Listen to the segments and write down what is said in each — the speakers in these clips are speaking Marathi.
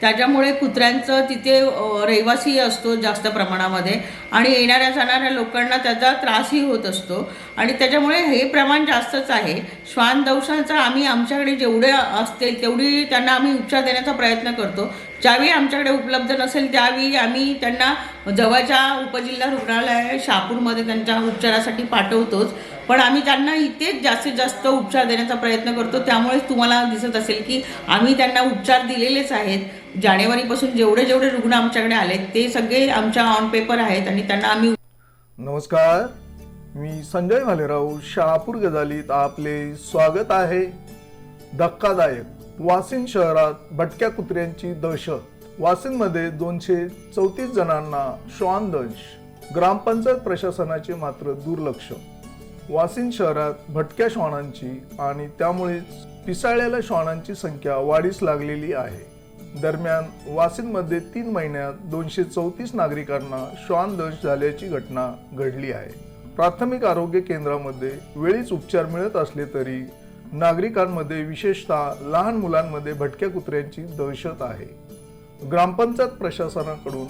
त्याच्यामुळे कुत्र्यांचं तिथे रहिवासी असतो जास्त प्रमाणामध्ये आणि येणाऱ्या जाणाऱ्या लोकांना त्याचा त्रासही होत असतो. आणि त्याच्यामुळे हे प्रमाण जास्तच आहे. श्वान दंशाचा आम्ही आमच्याकडे जेवढे असतील तेवढी त्यांना आम्ही उपचार देण्याचा प्रयत्न करतो. ज्यावेळी आमच्याकडे उपलब्ध नसेल त्यावेळी आम्ही त्यांना जवळच्या उपजिल्हा रुग्णालय शहापूरमध्ये त्यांच्या उपचारासाठी पाठवतोच. पण आम्ही त्यांना इथेच जास्तीत जास्त उपचार देण्याचा प्रयत्न करतो. त्यामुळेच तुम्हाला दिसत असेल की आम्ही त्यांना उपचार दिलेलेच आहेत. जानेवारीपासून जेवढे जेवढे रुग्ण आमच्याकडे आलेत ते सगळे आमच्या ऑन पेपर आहेत आणि त्यांना आम्ही नमस्कार. मी संजय भालेराव शहापूर गजालीत आपले स्वागत आहे. धक्कादायक. वासिन शहरात भटक्या कुत्र्यांची दहशत. वासिनमध्ये दोनशे चौतीस जणांना श्वानदंश ग्रामपंचायत प्रशासनाचे मात्र दुर्लक्ष. वासिन शहरात भटक्या श्वानांची आणि त्यामुळेच पिसाळलेल्या श्वानांची संख्या वाढीस लागलेली आहे. दरम्यान वासिनमध्ये तीन महिन्यात दोनशे चौतीस नागरिकांना श्वानदंश झाल्याची घटना घडली आहे. प्राथमिक आरोग्य केंद्रामध्ये वेळीच उपचार मिळत असले तरी नागरिकांमध्ये विशेषतः लहान मुलांमध्ये भटक्या कुत्र्यांची दहशत आहे. ग्रामपंचायत प्रशासनाकडून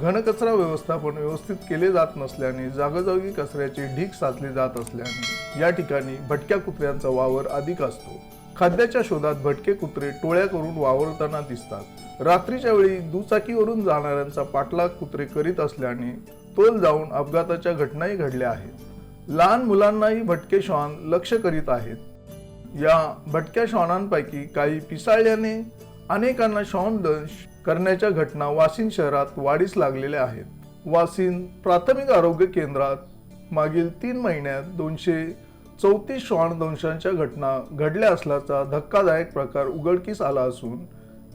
घनकचरा व्यवस्थापन व्यवस्थित केले जात नसल्याने जागोजागी कचऱ्याचे ढीक साचले जात असल्याने या ठिकाणी भटक्या कुत्र्यांचा वावर अधिक असतो. खाद्याच्या शोधात भटके कुत्रे टोळ्या करून वावरताना दिसतात. रात्रीच्या वेळी दुचाकीवरून जाणाऱ्यांचा पाठलाग कुत्रे करीत असल्याने तोल जाऊन अपघाताच्या घटनाही घडल्या आहेत. लहान मुलांनाही भटके श्वान लक्ष करीत आहेत. या भटक्या श्वानांपैकी काही पिसाळल्याने अनेकांना श्वानदंश करण्याच्या घटना वाशिन शहरात वाढीस लागलेल्या आहेत. वाशिन प्राथमिक आरोग्य केंद्रात मागील तीन महिन्यात दोनशे चौतीस श्वानदंशांच्या घटना घडल्या असल्याचा धक्कादायक प्रकार उघडकीस आला असून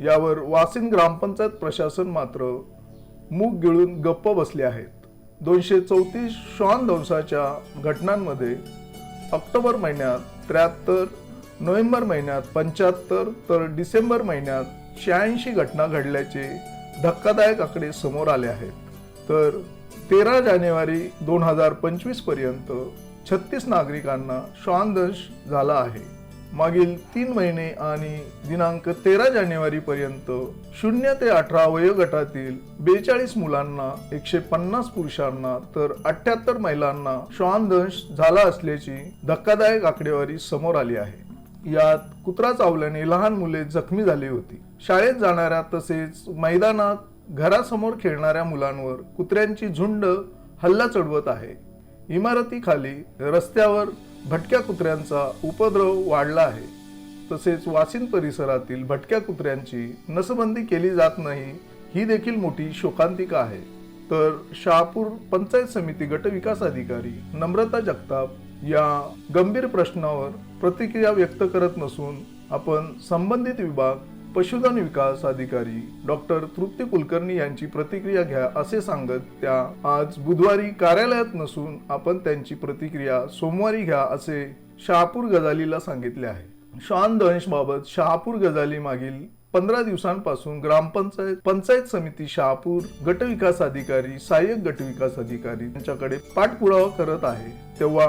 यावर वाशिन ग्रामपंचायत प्रशासन मात्र मूग गिळून गप्प बसले आहेत. दोनशे चौतीस श्वानदंशाच्या घटनांमध्ये ऑक्टोबर महिन्यात त्र्याहत्तर नोव्हेंबर महिन्यात पंच्याहत्तर तर डिसेंबर महिन्यात शहाऐंशी घटना घडल्याचे धक्कादायक आकडे समोर आले आहेत. तर तेरा जानेवारी दोन हजार पंचवीसपर्यंत छत्तीस नागरिकांना श्वानदंश झाला आहे. मागील तीन महिने आणि दिनांक तेरा जानेवारी पर्यंत शून्य ते अठरा वयोगटातील बेचाळीस मुलांना एकशे पन्नास पुरुषांना तर अठ्याहत्तर महिलांना श्वानदंश झाला असल्याची धक्कादायक आकडेवारी समोर आली आहे. यात कुत्रा चावल्याने लहान मुले जखमी झाली होती. शाळेत जाणाऱ्या तसेच मैदानात घरासमोर खेळणाऱ्या मुलांवर कुत्र्यांची झुंड हल्ला चढवत आहे. इमारतीखाली रस्त्यावर भटक्या कुत्र्यांचा उपद्रव वाढला आहे. तसेच वासिन परिसरातील भटक्या कुत्र्यांची नसबंदी केली जात नाही ही देखील मोठी शोकांतिका आहे. तर शहापूर पंचायत समिती गटविकास अधिकारी नम्रता जगताप या गंभीर प्रश्नावर प्रतिक्रिया व्यक्त करत नसून आपण संबंधित विभाग पशुधन विकास अधिकारी डॉक्टर तृप्ती कुलकर्णी यांची प्रतिक्रिया घ्या असे सांगत त्या आज बुधवारी कार्यालयात नसून आपण त्यांची प्रतिक्रिया सोमवारी घ्या असे शहापूर गजालीला सांगितले आहे. श्वान दंश बाबत शहापूर गजाली मागील पंधरा दिवसांपासून ग्रामपंचायत पंचायत समिती शहापूर गटविकास अधिकारी सहाय्यक गटविकास अधिकारी यांच्याकडे पाठपुरावा करत आहे. तेव्हा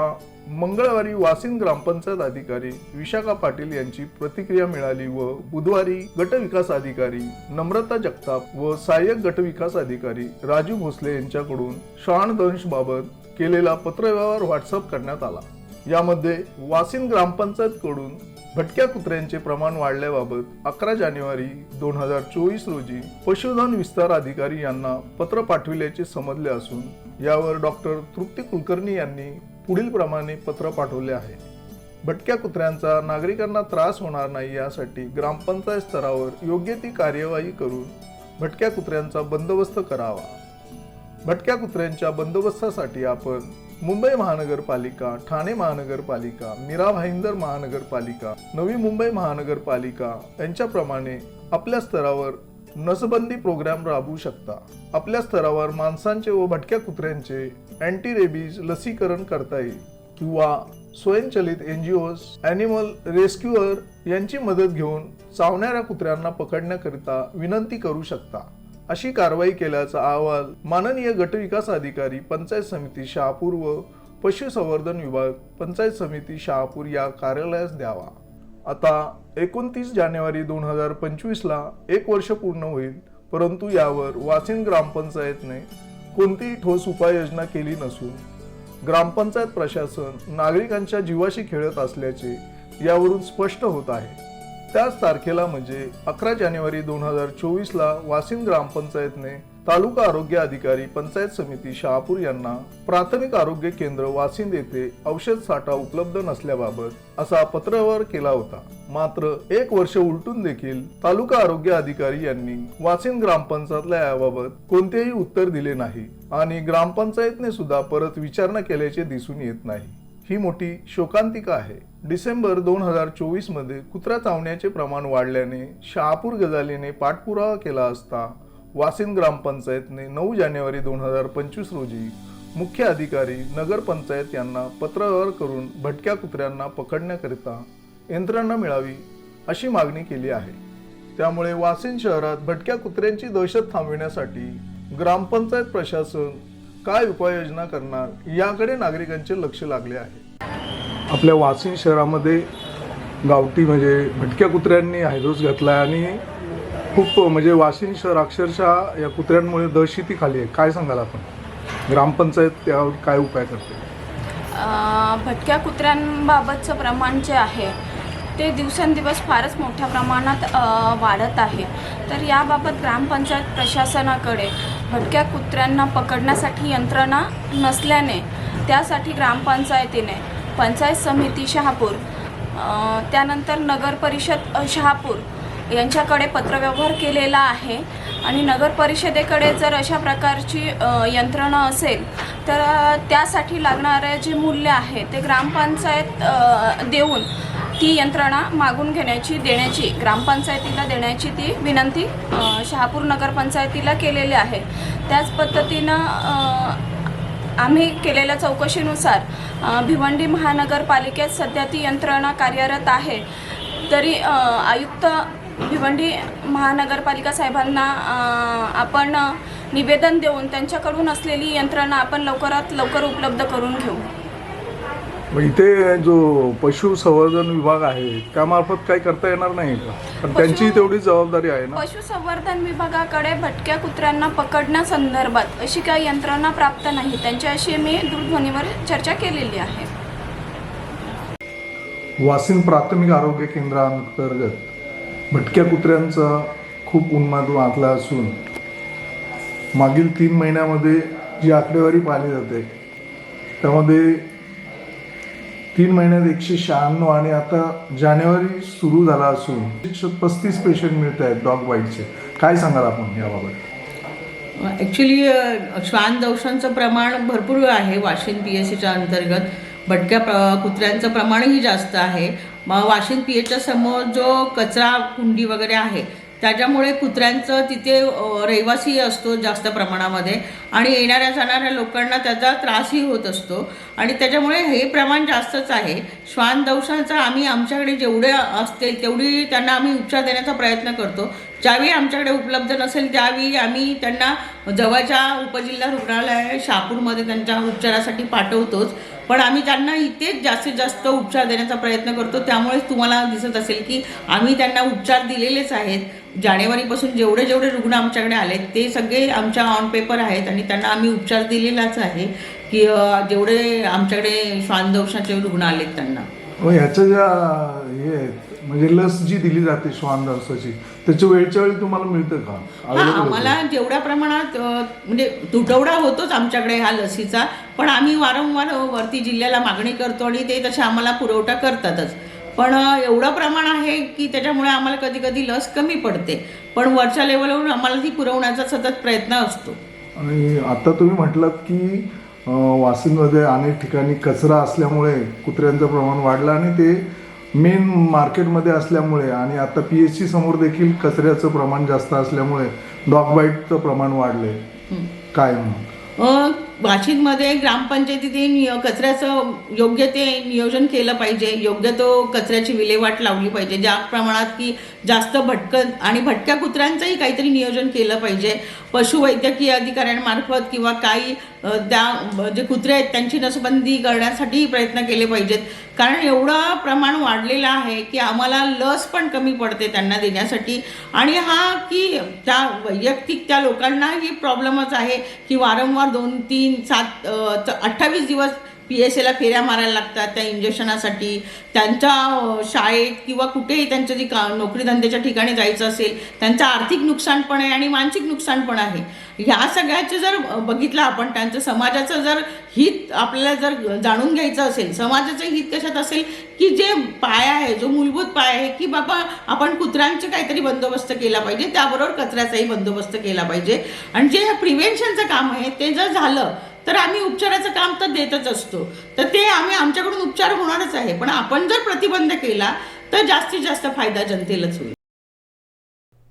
मंगळवारी वासिन ग्रामपंचायत अधिकारी विशाखा पाटील यांची प्रतिक्रिया मिळाली व बुधवारी गटविकास अधिकारी नम्रता जगताप व सहाय्यक गटविकास अधिकारी राजू भोसले यांच्याकडून श्वानदंशबाबत केलेला पत्रव्यवहार व्हॉट्सअप करण्यात आला. यामध्ये वासिन ग्रामपंचायतकडून भटक्या कुत्र्यांचे प्रमाण वाढल्याबाबत अकरा जानेवारी दोन हजार चोवीस रोजी पशुधन विस्तार अधिकारी यांना पत्र पाठविल्याचे समजले असून यावर डॉक्टर तृप्ती कुलकर्णी यांनी पुढील प्रमाणे पत्र पाठवले आहे. भटक्या कुत्र्यांचा नागरिकांना त्रास होणार नाही यासाठी ग्रामपंचायत स्तरावर योग्य ती कार्यवाही करून भटक्या कुत्र्यांचा बंदोबस्त करावा. भटक्या कुत्र्यांच्या बंदोबस्तासाठी आपण मुंबई महानगरपालिका ठाणे महानगरपालिका मीरा भाईंदर महानगरपालिका नवी मुंबई महानगरपालिका यांच्याप्रमाणे आपल्या स्तरावर नसबंदी प्रोग्राम राबवू शकता. आपल्या स्तरावर माणसांचे व भटक्या कुत्र्यांचे अँटी रेबीज लसीकरण करता येईल किंवा स्वयंचलित एन जी ओज ॲनिमल रेस्क्युअर यांची मदत घेऊन चावणाऱ्या कुत्र्यांना पकडण्याकरिता विनंती करू शकता. अशी कारवाई केल्याचा अहवाल माननीय गटविकास अधिकारी पंचायत समिती शहापूर व पशुसंवर्धन विभाग पंचायत समिती शहापूर या कार्यालयास द्यावा. आता एकोणतीस जानेवारी दोन हजार पंचवीसला एक वर्ष पूर्ण होईल परंतु यावर वासिन ग्रामपंचायतने कोणतीही ठोस उपाययोजना केली नसून ग्रामपंचायत प्रशासन नागरिकांच्या जीवाशी खेळत असल्याचे यावरून स्पष्ट होत आहे. त्याच तारखेला म्हणजे अकरा जानेवारी दोन हजार चोवीसला वासिन ग्रामपंचायतने तालुका आरोग्य अधिकारी पंचायत समिती शहापूर यांना प्राथमिक आरोग्य केंद्र वासिंद येथे औषध साठा उपलब्ध नसल्याबाबत असा पत्रावर केला होता. मात्र एक वर्ष उलटून देखील तालुका आरोग्य अधिकारी यांनी वासिंद ग्रामपंचायतला याबाबत कोणतेही उत्तर दिले नाही आणि ग्रामपंचायतने सुद्धा परत विचारणा केल्याचे दिसून येत नाही. ही मोठी शोकांतिका आहे. डिसेंबर दोन हजार चोवीसमध्ये कुत्रा चावण्याचे प्रमाण वाढल्याने शहापूर गजालीने पाठपुरावा केला असता वासिन ग्रामपंचायतने नऊ जानेवारी दोन हजार पंचवीस रोजी मुख्य अधिकारी नगरपंचायत यांना पत्रव्यवहार करून भटक्या कुत्र्यांना पकडण्याकरिता यंत्रणा मिळावी अशी मागणी केली आहे. त्यामुळे वासिन शहरात भटक्या कुत्र्यांची दहशत थांबविण्यासाठी ग्रामपंचायत प्रशासन काय उपाययोजना करणार याकडे नागरिकांचे लक्ष लागले आहे. आपल्या वासिन शहरामध्ये गावठी म्हणजे भटक्या कुत्र्यांनी हायदोस घातला आणि खूप म्हणजे वाशिम शहर अक्षरशः या कुत्र्यांमुळे दहशती खाली आहे. काय सांगाल आपण? ग्रामपंचायत त्यावर काय उपाय करते? भटक्या कुत्र्यांबाबतचं प्रमाण जे आहे ते दिवसेंदिवस फारच मोठ्या प्रमाणात वाढत आहे. तर याबाबत ग्रामपंचायत प्रशासनाकडे भटक्या कुत्र्यांना पकडण्यासाठी यंत्रणा नसल्याने त्यासाठी ग्रामपंचायतीने पंचायत समिती शहापूर त्यानंतर नगर परिषद शहापूर यांच्याकडे पत्रव्यवहार केलेला आहे. आणि नगर परिषदेकडे जर अशा प्रकारची यंत्रणा असेल तर त्यासाठी लागणारे जे मूल्य आहे ते ग्रामपंचायत देऊन ती यंत्रणा मागून घेण्याची देण्याची ग्रामपंचायतीला देण्याची ती विनंती शहापूर नगरपंचायतीला केलेली आहे. त्याच पद्धतीनं आम्ही केलेल्या चौकशीनुसार भिवंडी महानगरपालिकेत सध्या ती यंत्रणा कार्यरत आहे. तरी आयुक्त भिवंडी महानगरपालिका साहेबांना आपण निवेदन देऊन त्यांच्याकडून असलेली यंत्रणा आपण लवकरात लवकर उपलब्ध करून घेऊ. मग इथे जो पशुसंवर्धन विभाग आहे त्यामार्फत काही करता येणार नाही का? पण त्यांची तेवढी जबाबदारी आहे ना. पशुसंवर्धन विभागाकडे भटक्या कुत्र्यांना पकडण्यासंदर्भात अशी काही यंत्रणा प्राप्त नाही. त्यांच्याशी मी दूरध्वनीवर चर्चा केलेली आहे. वासिन प्राथमिक आरोग्य केंद्रांतर्गत भटक्या कुत्र्यांचा खूप उन्माद वाचला असून मागील तीन महिन्यामध्ये जी आकडेवारी पाहिली जाते त्यामध्ये तीन महिन्यात एकशे शहाण्णव आणि आता जानेवारी सुरू झाला असून पस्तीस पेशंट मिळत आहेत डॉग बाईटचे काय सांगाल आपण याबाबत? ॲक्च्युली श्वान दंशांचं प्रमाण भरपूर आहे वाशिम पी एस सीच्या अंतर्गत. भटक्या प्र कुत्र्यांचं प्रमाणही जास्त आहे. मग वाशिम पी एचच्या समोर जो कचरा कुंडी वगैरे आहे त्याच्यामुळे कुत्र्यांचं तिथे रहिवासी असतो जास्त प्रमाणामध्ये. आणि येणाऱ्या जाणाऱ्या लोकांना त्याचा त्रासही होत असतो. आणि त्याच्यामुळे हे प्रमाण जास्तच आहे. श्वान दंशाचा आम्ही आमच्याकडे जेवढे असतील तेवढी त्यांना आम्ही उपचार देण्याचा प्रयत्न करतो. ज्यावेळी आमच्याकडे उपलब्ध नसेल त्यावेळी आम्ही त्यांना जवळच्या उपजिल्हा रुग्णालय शहापूरमध्ये त्यांच्या उपचारासाठी पाठवतोच. पण आम्ही त्यांना इथेच जास्तीत जास्त उपचार देण्याचा प्रयत्न करतो. त्यामुळेच तुम्हाला दिसत असेल की आम्ही त्यांना उपचार दिलेलेच आहेत. जानेवारीपासून जेवढे जेवढे रुग्ण आमच्याकडे आलेत ते सगळे आमच्या ऑन पेपर आहेत आणि त्यांना आम्ही उपचार दिलेलाच आहे की जेवढे आमच्याकडे श्वानदोषाचे रुग्ण आलेत त्यांना. मग ज्या हे म्हणजे लस जी दिली जाते श्वानदोषाची त्याची वेळच्या वेळी तुम्हाला मिळतं का? हा Available होतं? आम्हाला जेवढ्या प्रमाणात अ, म्हणजे तुटवडा होतोच आमच्याकडे ह्या लसीचा पण आम्ही वारंवार वरती जिल्ह्याला मागणी करतो आणि ते तसे आम्हाला पुरवठा करतातच. पण अ, एवढं प्रमाण आहे की त्याच्यामुळे आम्हाला कधी कधी लस कमी पडते. पण वरच्या लेवलवरून आम्हाला ती पुरवण्याचा सतत प्रयत्न असतो. आणि आता तुम्ही म्हटलात की अं, वाशिममध्ये अनेक ठिकाणी कचरा असल्यामुळे कुत्र्यांचं प्रमाण वाढलं आणि ते मेन मार्केटमध्ये असल्यामुळे आणि आता पी एच सी समोर देखील कचऱ्याचं प्रमाण जास्त असल्यामुळे डॉग बाईटचं प्रमाण वाढलंय. काय मग? अ, वाशिंदमध्ये ग्रामपंचायतीने कचऱ्याचं योग्य ते नियोजन केलं पाहिजे. योग्य तो कचऱ्याची विल्हेवाट लावली पाहिजे. ज्या प्रमाणात की जास्त भटकत आणि भटक्या कुत्र्यांचंही काहीतरी नियोजन केलं पाहिजे. पशुवैद्यकीय अधिकाऱ्यांमार्फत किंवा काही त्या जे कुत्रे आहेत त्यांची नसबंदी करण्यासाठीही प्रयत्न केले पाहिजेत. कारण एवढं प्रमाण वाढलेलं आहे की आम्हाला लस पण कमी पडते त्यांना देण्यासाठी. आणि हा की त्या वैयक्तिक त्या लोकांनाही प्रॉब्लेमच आहे की वारंवार दोन तीन सात अठ्ठावीस दिवस पी एस एला फेऱ्या मारायला लागतात त्या इंजेक्शनासाठी त्यांच्या शाळेत किंवा कुठेही त्यांच्या जी का नोकरी धंद्याच्या ठिकाणी जायचं असेल त्यांचं आर्थिक नुकसान पण आहे आणि मानसिक नुकसान पण आहे. ह्या सगळ्याचं जर बघितलं आपण त्यांचं समाजाचं जर हित आपल्याला जर जाणून घ्यायचं असेल समाजाचं हित कशात असेल की जे पाय आहे जो मूलभूत पाय आहे की बाबा आपण कुत्र्यांचे काहीतरी बंदोबस्त केला पाहिजे त्याबरोबर कचऱ्याचाही बंदोबस्त केला पाहिजे. आणि जे प्रिव्हेन्शनचं काम आहे ते जर झालं तर आम्ही उपचाराचं काम तर देतच असतो. तर ते आम्ही आमच्याकडून उपचार होणारच आहे. पण आपण जर प्रतिबंध केला तर जास्तीत जास्त फायदा जनतेलाच होईल.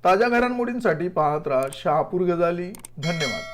ताज्या घडामोडींसाठी पाहत राहा शहापूर गजाली. धन्यवाद.